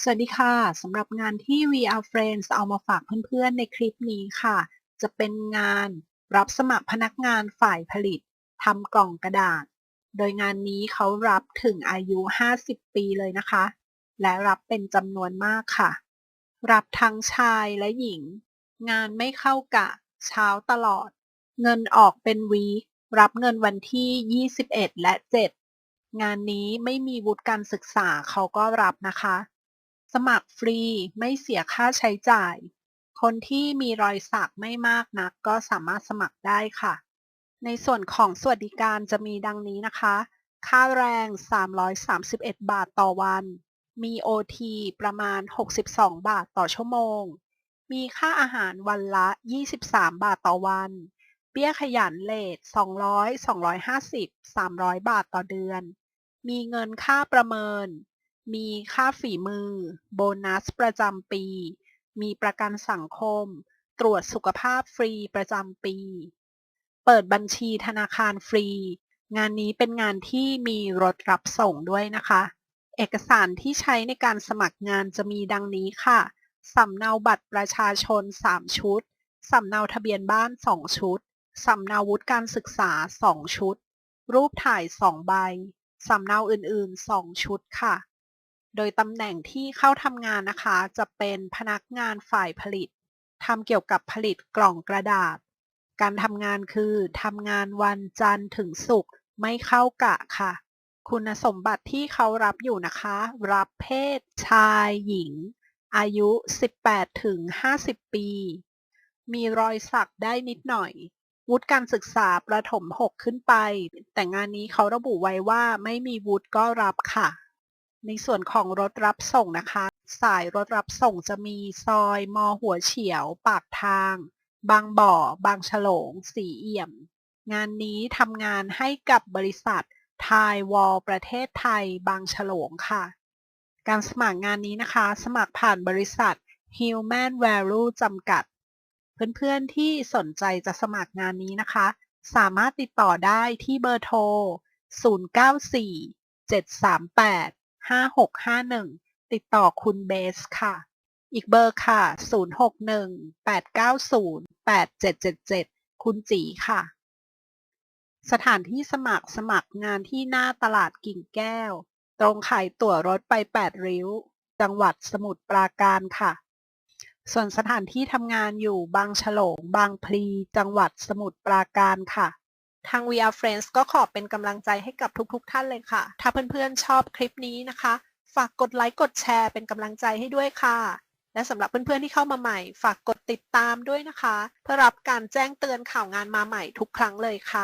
สวัสดีค่ะสำหรับงานที่ VR Friends เอามาฝากเพื่อนๆในคลิปนี้ค่ะ จะเป็นงานรับสมัครพนักงานฝ่ายผลิตทำกล่องกระดาษ โดยงานนี้เขารับถึงอายุ 50 ปีเลยนะคะ และรับเป็นจำนวนมากค่ะ รับทั้งชายและหญิง งานไม่เข้ากะ เช้าตลอด เงินออกเป็นวีครับเงินวันที่ 21 และ 7 งานนี้ไม่มีวุฒิการศึกษาเขาก็รับนะคะ สมัครฟรีไม่เสียค่าใช้จ่าย คนที่มีรอยสักไม่มากนักก็สามารถสมัครได้ค่ะ ในส่วนของสวัสดิการจะมีดังนี้นะคะ ค่าแรง 331 บาทต่อวัน มี OT ประมาณ 62 บาทต่อชั่วโมง มีค่าอาหารวันละ 23 บาทต่อวัน เบี้ยขยันเลท200 250 300 บาทต่อเดือน มีเงินค่าประเมิน มีค่าฝีมือ โบนัสประจำปี มีประกันสังคม ตรวจสุขภาพฟรีประจำปี เปิดบัญชีธนาคารฟรี งานนี้เป็นงานที่มีรถรับส่งด้วยนะคะ เอกสารที่ใช้ในการสมัครงานจะมีดังนี้ค่ะ สำเนาบัตรประชาชน 3 ชุด สำเนาทะเบียนบ้าน 2 ชุด สำเนาวุฒิการศึกษา 2 ชุด รูปถ่าย 2 ใบ สำเนาอื่นๆ 2 ชุดค่ะ โดยตำแหน่งที่เข้าทำงานนะคะ จะเป็นพนักงานฝ่ายผลิตทำเกี่ยวกับผลิตกล่องกระดาษ การทำงานคือทำงานวันจันทร์ถึงศุกร์ไม่เข้ากะค่ะ คุณสมบัติที่เขารับอยู่นะคะ รับเพศชายหญิง อายุ 18ถึง50 ปี มีรอยสักได้นิดหน่อย วุฒิการศึกษาประถม 6 ขึ้นไป แต่งานนี้เขาระบุไว้ว่าไม่มีวุฒิก็รับค่ะ ในส่วนของรถรับส่งนะคะ สายรถรับส่งจะมีซอยมอหัวเฉียว ปากทาง บางบ่อ บางฉลง สีเอี่ยม งานนี้ทำงานให้กับบริษัทไทยวอลประเทศไทย บางฉลงค่ะ การสมัครงานนี้นะคะ สมัครผ่านบริษัท Human Value จำกัด เพื่อนๆที่สนใจจะสมัครงานนี้นะคะ สามารถติดต่อได้ที่เบอร์โทร 094 738 5651ติดต่อคุณเบสค่ะ อีกเบอร์ค่ะ061 890 8777คุณจีค่ะ สถานที่สมัครสมัครงานที่หน้าตลาดกิ่งแก้ว ตรงขายตั๋วรถไป8ริ้ว จังหวัดสมุทรปราการค่ะ ส่วนสถานที่ทำงานอยู่บางฉลงบางพลี จังหวัดสมุทรปราการค่ะ ทาง VR Friends ก็ขอเป็นกำลังใจให้กับทุกๆทท่านเลยค่ะ ถ้าเพื่อนๆชอบคลิปนี้นะคะ ฝากกดไลค์กดแชร์เป็นกำลังใจให้ด้วยค่ะ และสำหรับเพื่อนๆที่เข้ามาใหม่ ฝากกดติดตามด้วยนะคะ เพื่อรับการแจ้งเตือนข่าวงานมาใหม่ทุกครั้งเลยค่ะ